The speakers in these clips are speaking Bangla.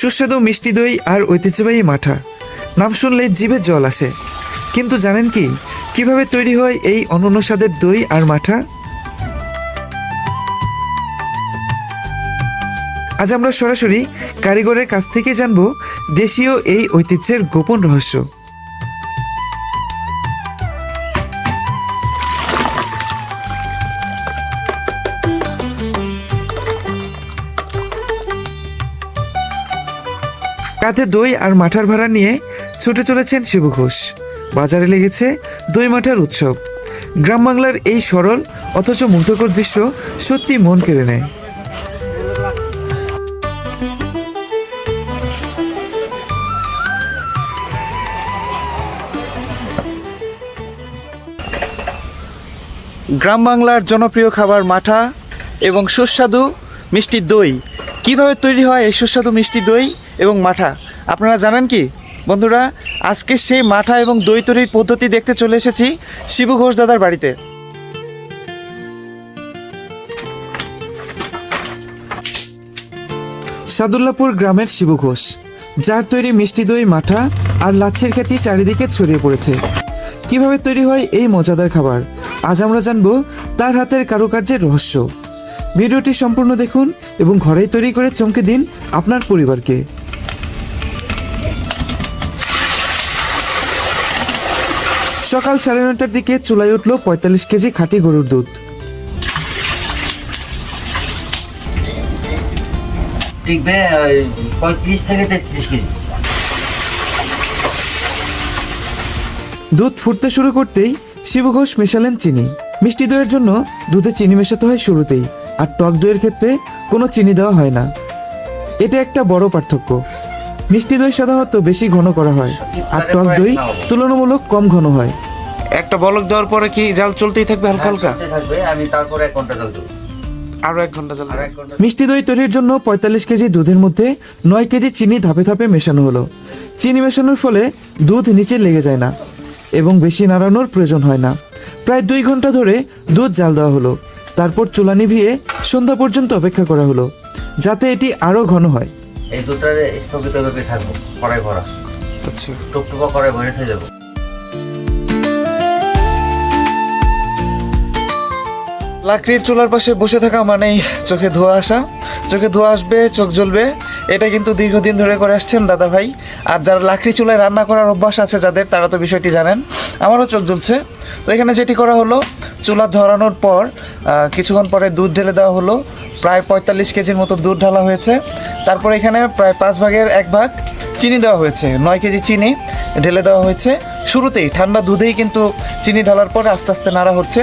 সুস্বাদু মিষ্টি দই আর ঐতিহ্যবাহী মাঠা। নাম শুনলে জিভে জল আসে। কিন্তু জানেন কি? কীভাবে তৈরি হয় এই অনন্য স্বাদের দই আর মাঠা? আজ আমরা সরাসরি কারিগরের কাছ থেকে জানব দেশীয় এই ঐতিহ্যের গোপন রহস্য। কাঁধে দই আর মাঠার ভাড়া নিয়ে ছুটে চলেছেন শিবু ঘোষ। বাজারে লেগেছে দই মাঠার উৎসব। গ্রাম বাংলার এই সরল অথচ মুগ্ধকর দৃশ্য সত্যি মন কেড়ে নেয়। গ্রাম বাংলার জনপ্রিয় খাবার মাঠা এবং সুস্বাদু মিষ্টি দই। কীভাবে তৈরি হয় এই সুস্বাদু মিষ্টি দই? এবং মাঠা। আপনারা জানেন কি? বন্ধুরা, আজকে সেই মাঠা এবং দই তৈরির পদ্ধতি দেখতে চলে এসেছি শিবু ঘোষ দাদার বাড়িতে। সাদুল্লাপুর গ্রামের শিবু ঘোষ, যার তৈরি মিষ্টি দই, মাঠা আর লাচ্ছির খ্যাতি চারিদিকে ছড়িয়ে পড়েছে। কীভাবে তৈরি হয় এই মজাদার খাবার, আজ আমরা জানব তার হাতের কারুকার্যের রহস্য। ভিডিওটি সম্পূর্ণ দেখুন এবং ঘরেই তৈরি করে চমকে দিন আপনার পরিবারকে। সকাল সাড়ে নটার দিকে চুলায় উঠল পঁয়তাল্লিশ কেজি খাঁটি গরুর দুধ। টিকবে পঁয়ত্রিশ থেকে তেত্রিশ কেজি। দুধ ফুটতে শুরু করতেই শিবু ঘোষ মেশালেন চিনি। মিষ্টি দইয়ের জন্য দুধে চিনি মেশাতে হয় শুরুতেই আর টক দইয়ের ক্ষেত্রে কোনো চিনি দেওয়া হয় না। এটা একটা বড় পার্থক্য। মিষ্টি দই সাধারণত বেশি ঘন করা হয় আর টক দই তুলনামূলক কম ঘন হয়। একটা বলক দেওয়ার পরে কি জাল চলতেই থাকবে হালকা হালকা? থাকবে আমি তারপরে এক ঘণ্টা জল দেবো। আরও এক ঘণ্টা জাল মিষ্টি দই তৈরির জন্য পঁয়তাল্লিশ কেজি দুধের মধ্যে নয় কেজি চিনি ধাপে ধাপে মেশানো হলো। চিনি মেশানোর ফলে দুধ নিচে লেগে যায় না এবং বেশি নাড়ানোর প্রয়োজন হয় না। প্রায় দুই ঘণ্টা ধরে দুধ জাল দেওয়া হলো। তারপর চুলা নিভিয়ে সন্ধ্যা পর্যন্ত অপেক্ষা করা হলো যাতে এটি আরও ঘন হয়। এই দুধটা স্থগিত ভাবে থাকব কড়াই ভরা। আচ্ছা। টুকটুকা কড়াই ভরে থেকে যাব। লাকড়ির চুলার পাশে বসে থাকা মানেই চোখে ধোয়া আসা। চোখে ধোয়া আসবে চোখ জ্বলবে। এটা কিন্তু দীর্ঘদিন ধরে করে আসছেন দাদা ভাই। আর যারা লাকড়ি চুলায় রান্না করার অভ্যাস আছে যাদের তারা তো বিষয়টি জানেন। আমারও চোখ জ্বলছে। তো এখানে যেটি করা হলো চুলা ধরানোর পর কিছুক্ষণ পরে দুধ ঢেলে দেওয়া হলো। প্রায় পঁয়তাল্লিশ কেজির মতো দুধ ঢালা হয়েছে। তারপর এখানে প্রায় পাঁচ ভাগের এক ভাগ চিনি দেওয়া হয়েছে, নয় কেজি চিনি ঢেলে দেওয়া হয়েছে। শুরুতেই ঠান্ডা দুধেই কিন্তু চিনি ঢালার পরে আস্তে আস্তে নাড়া হচ্ছে।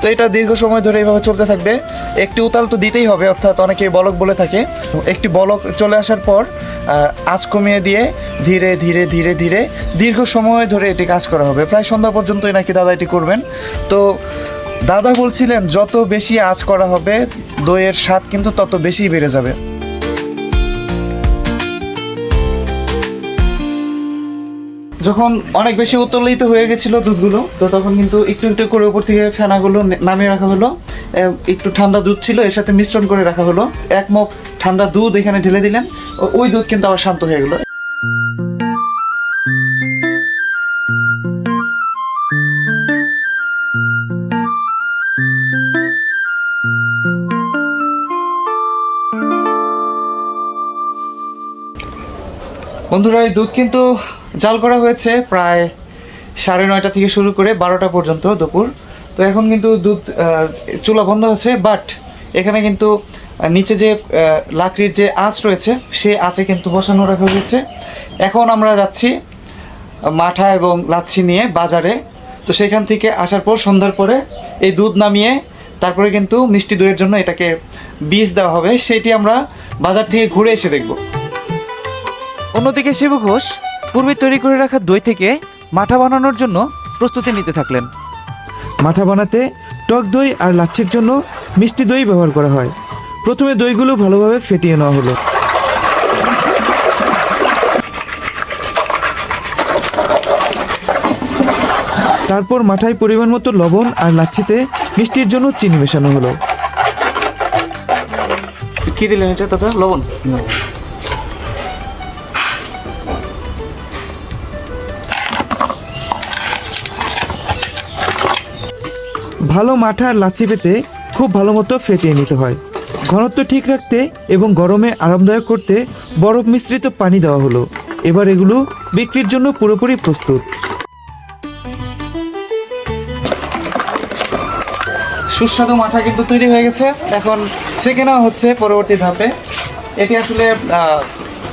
তো এটা দীর্ঘ সময় ধরে এইভাবে চলতে থাকবে। একটি উতাল তো দিতেই হবে, অর্থাৎ অনেকে বলক বলে থাকে। একটি বলক চলে আসার পর আঁচ কমিয়ে দিয়ে ধীরে ধীরে ধীরে ধীরে দীর্ঘ সময় ধরে এটি কাজ করা হবে। প্রায় সন্ধ্যা পর্যন্তই নাকি দাদা এটি করবেন। তো দাদা বলছিলেন, যত বেশি আঁচ করা হবে, দইয়ের স্বাদ কিন্তু তত বেশি বেড়ে যাবে। যখন অনেক বেশি উত্তোলিত হয়ে গেছিল দুধগুলো, তো তখন কিন্তু একটু একটু করে উপর থেকে ফেনাগুলো নামিয়ে রাখা হলো। একটু ঠান্ডা দুধ ছিল, এর সাথে মিশ্রণ করে রাখা হলো। এক মগ ঠান্ডা দুধ এখানে ঢেলে দিলেন। ওই দুধ কিন্তু আবার শান্ত হয়ে গেলো। বন্ধুরা, এই দুধ কিন্তু জাল করা হয়েছে প্রায় সাড়ে নয়টা থেকে শুরু করে বারোটা পর্যন্ত দুপুর। তো এখন কিন্তু দুধ চুলা বন্ধ আছে বাট এখানে কিন্তু নিচে যে লাকড়ির যে আঁচ রয়েছে সে আঁচে কিন্তু বসানো রাখা হয়েছে। এখন আমরা যাচ্ছি মাঠা এবং লাচ্ছি নিয়ে বাজারে। তো সেখান থেকে আসার পর সন্ধ্যার পরে এই দুধ নামিয়ে তারপরে কিন্তু মিষ্টি দইয়ের জন্য এটাকে বীজ দেওয়া হবে। সেটি আমরা বাজার থেকে ঘুরে এসে দেখব। অন্যদিকে শিবু ঘোষ পূর্বে তৈরি করে রাখা দই থেকে মাঠা বানানোর জন্য প্রস্তুতি নিতে থাকলেন। মাঠা বানাতে টক দই আর লাচ্ছির জন্য মিষ্টি দই ব্যবহার করা হয়। প্রথমে দইগুলো ভালোভাবে ফেটিয়ে নেওয়া হলো। তারপর মাঠায় পরিমাণ মতো লবণ আর লাচ্ছিতে মিষ্টির জন্য চিনি মেশানো হলো। কি দিলেন এটা দাদা? লবণ? ভালো মাঠা আর লাচ্ছি পেতে খুব ভালো মতো ফেটিয়ে নিতে হয়। ঘনত্ব ঠিক রাখতে এবং গরমে আরামদায়ক করতে বরফ মিশ্রিত পানি দেওয়া হলো। এবার এগুলো বিক্রির জন্য পুরোপুরি প্রস্তুত। সুস্বাদু মাঠা কিন্তু তৈরি হয়ে গেছে। এখন ছেঁকে নেওয়া হচ্ছে পরবর্তী ধাপে। এটি আসলে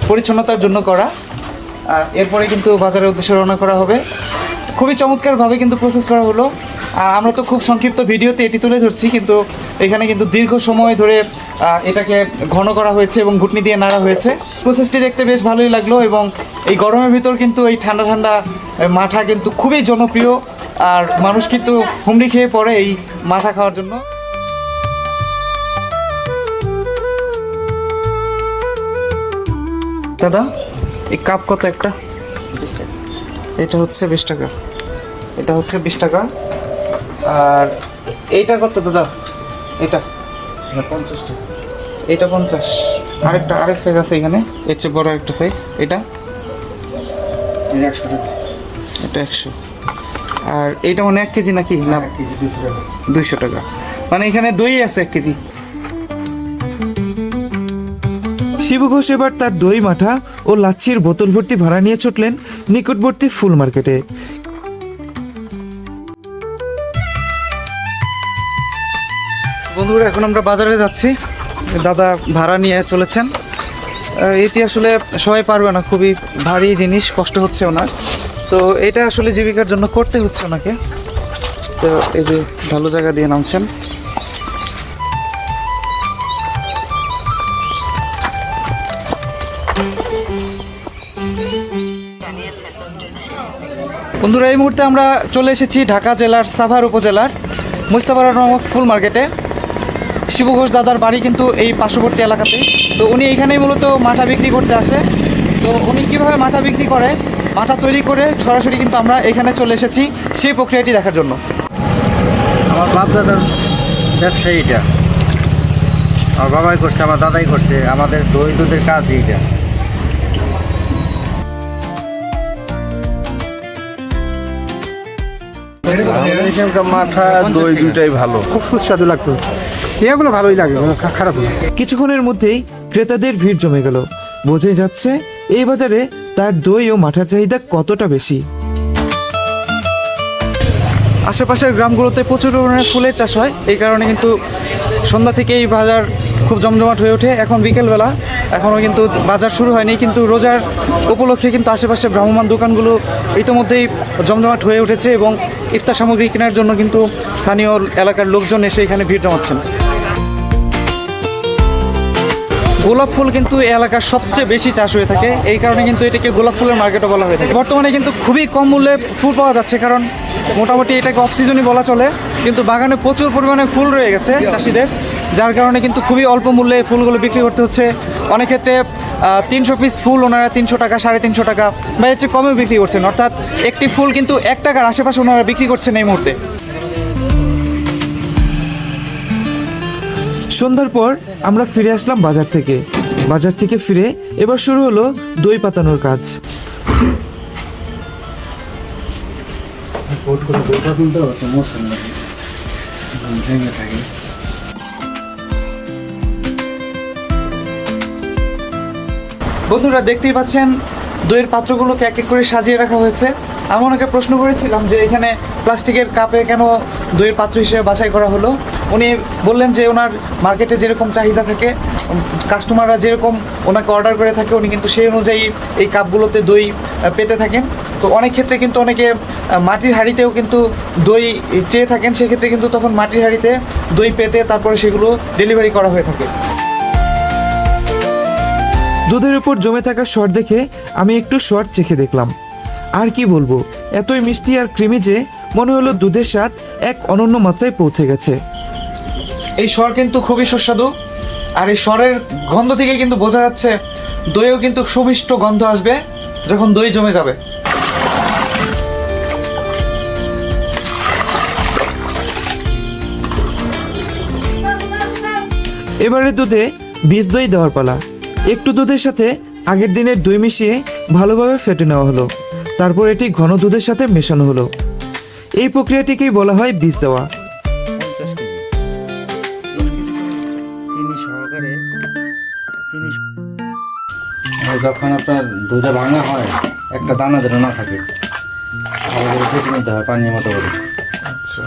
পরিচ্ছন্নতার জন্য করা। এরপরে কিন্তু বাজারের উদ্দেশ্যে রওনা করা হবে। খুবই চমৎকারভাবে কিন্তু প্রসেস করা হলো। আমরা তো খুব সংক্ষিপ্ত ভিডিওতে এটি তুলে ধরছি কিন্তু এখানে কিন্তু দীর্ঘ সময় ধরে এটাকে ঘন করা হয়েছে এবং ঘুটনি দিয়ে নাড়া হয়েছে। প্রসেসটি দেখতে বেশ ভালোই লাগল এবং এই গরমের ভিতর কিন্তু এই ঠান্ডা ঠান্ডা মাঠা কিন্তু খুবই জনপ্রিয় আর মানুষ কিন্তু হুমড়ি খেয়ে পড়ে এই মাথা খাওয়ার জন্য। দাদা এই কাপ কত একটা? এটা হচ্ছে বিশ টাকা। এটা হচ্ছে বিশ টাকা। আর এইটা কত দাদা? এটা? পঞ্চাশ টাকা। এটা পঞ্চাশ। আরেকটা আরেক সাইজ আছে এখানে। এর চেয়ে বড় একটা সাইজ এটা? এটা একশো টাকা। এটা একশো। আর এইটা মানে এক কেজি নাকি? না এক কেজি টাকা। দুইশো টাকা। মানে এখানে দই আছে এক কেজি। শিবু ঘোষ এবার তার দই মাঠা ও লাচ্ছির বোতল ভর্তি ভাড়া নিয়ে ছুটলেন নিকটবর্তী ফুল মার্কেটে। বন্ধুরা, এখন আমরা বাজারে যাচ্ছি। দাদা ভাড়া নিয়ে চলেছেন। এটি আসলে সবাই পারবে না, খুবই ভারী জিনিস, কষ্ট হচ্ছে ওনার। তো এটা আসলে জীবিকার জন্য করতে হচ্ছে ওনাকে। তো এই যে ভালো জায়গা দিয়ে নামছেন। বন্ধুরা, এই মুহূর্তে আমরা চলে এসেছি ঢাকা জেলার সাভার উপজেলার মুস্তাফারা নামক ফুল মার্কেটে। শিবু ঘোষ দাদার বাড়ি কিন্তু এই পার্শ্ববর্তী এলাকাতেই। তো উনি এইখানেই মূলত মাঠা বিক্রি করতে আসে। তো উনি কীভাবে মাঠা বিক্রি করে মাঠা তৈরি করে সরাসরি কিন্তু আমরা এখানে চলে এসেছি সেই প্রক্রিয়াটি দেখার জন্য। আমার বাপ দাদার ব্যবসায়ী এটা আমার বাবাই করছে আমার দাদাই করছে আমাদের দই দুধের কাজ এইটা। মাঠা দই দুইটাই ভালো। খুব সুস্বাদু লাগতো। এগুলো ভালোই লাগে খারাপ না। কিছুক্ষণের মধ্যেই ক্রেতাদের ভিড় জমে গেল। বোঝাই যাচ্ছে, এই বাজারে তার দই ও মাঠার চাহিদা কতটা বেশি? আশেপাশের গ্রামগুলোতে প্রচুর পরিমাণে ফুলের চাষ হয়। এই কারণে কিন্তু সন্ধ্যা থেকে এই বাজার খুব জমজমাট হয়ে ওঠে। এখন বিকেলবেলা, এখনও কিন্তু বাজার শুরু হয়নি। কিন্তু রোজার উপলক্ষে কিন্তু আশেপাশে ভ্রাম্যমান দোকানগুলো ইতোমধ্যেই জমজমাট হয়ে উঠেছে এবং ইফতার সামগ্রী কেনার জন্য কিন্তু স্থানীয় এলাকার লোকজন এসে এখানে ভিড় জমাচ্ছেন। গোলাপ ফুল কিন্তু এলাকার সবচেয়ে বেশি চাষ হয়ে থাকে। এই কারণে কিন্তু এটাকে গোলাপ ফুলের মার্কেটও বলা হয়ে থাকে। বর্তমানে কিন্তু খুবই কম মূল্যে ফুল পাওয়া যাচ্ছে কারণ মোটামুটি এটাকে অফ বলা চলে। কিন্তু বাগানে প্রচুর পরিমাণে ফুল রয়ে গেছে চাষিদের, যার কারণে কিন্তু খুবই অল্প মূল্যে ফুলগুলো বিক্রি করতে হচ্ছে। অনেক ক্ষেত্রে তিনশো পিস ফুল ওনারা তিনশো টাকা, সাড়ে তিনশো টাকা বা এর চেয়ে কমেও বিক্রি করছেন। অর্থাৎ একটি ফুল কিন্তু এক টাকার আশেপাশে ওনারা বিক্রি করছেন এই মুহূর্তে। সন্ধ্যার পর আমরা ফিরে আসলাম বাজার থেকে। বাজার থেকে ফিরে এবার শুরু হলো দই পাতানোর কাজ। বন্ধুরা, দেখতেই পাচ্ছেন, দইয়ের পাত্রগুলোকে এক এক করে সাজিয়ে রাখা হয়েছে। আমি ওনাকে প্রশ্ন করেছিলাম যে এখানে প্লাস্টিকের কাপে কেন দইয়ের পাত্র হিসেবে বাছাই করা হলো? উনি বললেন যে ওনার মার্কেটে যেরকম চাহিদা থাকে কাস্টমাররা যেরকম ওনাকে অর্ডার করে থাকে, উনি কিন্তু সেই অনুযায়ী এই কাপগুলোতে দই পেতে থাকেন। তো অনেক ক্ষেত্রে কিন্তু অনেকে মাটির হাঁড়িতেও কিন্তু দই চেয়ে থাকেন, সেক্ষেত্রে কিন্তু তখন মাটির হাঁড়িতে দই পেতে তারপরে সেগুলো ডেলিভারি করা হয়ে থাকে। দুধের উপর জমে থাকা শর্ট দেখে আমি একটু শর্ট চেখে দেখলাম। আর কি বলব, এতই মিষ্টি আর ক্রিমি যে মনে হলো দুধের স্বাদ এক অনন্য মাত্রায় পৌঁছে গেছে। এই স্বর কিন্তু খুবই সুস্বাদু। আর এই স্বরের গন্ধ থেকে কিন্তু বোঝা যাচ্ছে দইও কিন্তু সুমিষ্ট গন্ধ আসবে যখন দই জমে যাবে। এবারে দুধে বীজ দই দেওয়ার পালা। একটু দুধের সাথে আগের দিনের দই মিশিয়ে ভালোভাবে ফেটে নেওয়া হলো। তারপর এটি ঘন দুধের সাথে মেশানো হলো। এই প্রক্রিয়াটিকেই বলা হয় বীজ দেওয়া। চিনি যখন আপনার দুধে ভাঙা হয় একটা দানা যেন না থাকে নিতে হয় পানির মতো করে। আচ্ছা।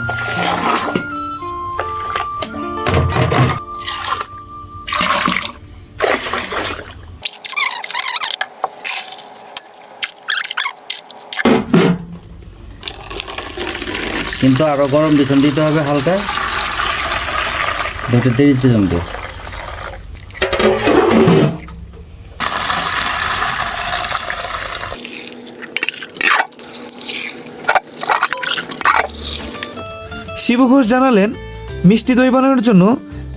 কিন্তু আরও গরম বিছন দিতে হবে হালকা। দুটো দেরিতে জমবে শিবু ঘোষ জানালেন, মিষ্টি দই বানানোর জন্য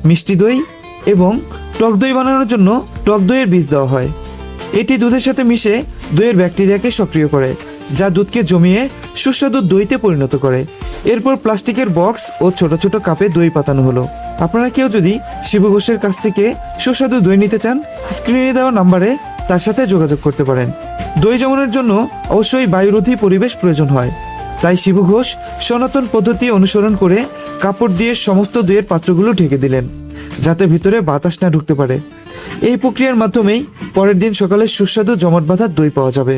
মিষ্টি দই এবং টক দই বানানোর জন্য টক দইয়ের বীজ দেওয়া হয়। এটি দুধের সাথে মিশে দইয়ের ব্যাকটেরিয়াকে সক্রিয় করে, যা দুধকে জমিয়ে সুস্বাদু দইতে পরিণত করে। এরপর প্লাস্টিকের বক্স ও ছোট ছোট কাপে দই পাতানো হলো। আপনারা কেউ যদি শিবু ঘোষের কাছ থেকে সুস্বাদু দই নিতে চান, স্ক্রিনে দেওয়া নাম্বারে তার সাথে যোগাযোগ করতে পারেন। দই জমানোর জন্য অবশ্যই বায়ুরোধী পরিবেশ প্রয়োজন হয়। তাই শিবু ঘোষ সনাতন পদ্ধতি অনুসরণ করে কাপড় দিয়ে সমস্ত দইয়ের পাত্রগুলো ঢেকে দিলেন, যাতে ভিতরে বাতাস না ঢুকতে পারে। এই প্রক্রিয়ার মাধ্যমেই পরের দিন সকালে সুস্বাদু জমাট বাঁধা দই পাওয়া যাবে।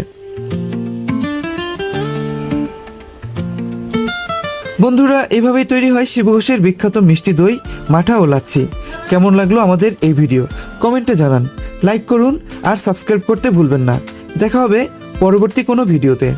বন্ধুরা, এভাবেই তৈরি হয় শিবু ঘোষের বিখ্যাত মিষ্টি দই, মাঠা ও লাচ্ছি। কেমন লাগল আমাদের এই ভিডিও? কমেন্টে জানান। লাইক করুন আর সাবস্ক্রাইব করতে ভুলবেন না। দেখা হবে পরবর্তী কোনো ভিডিওতে।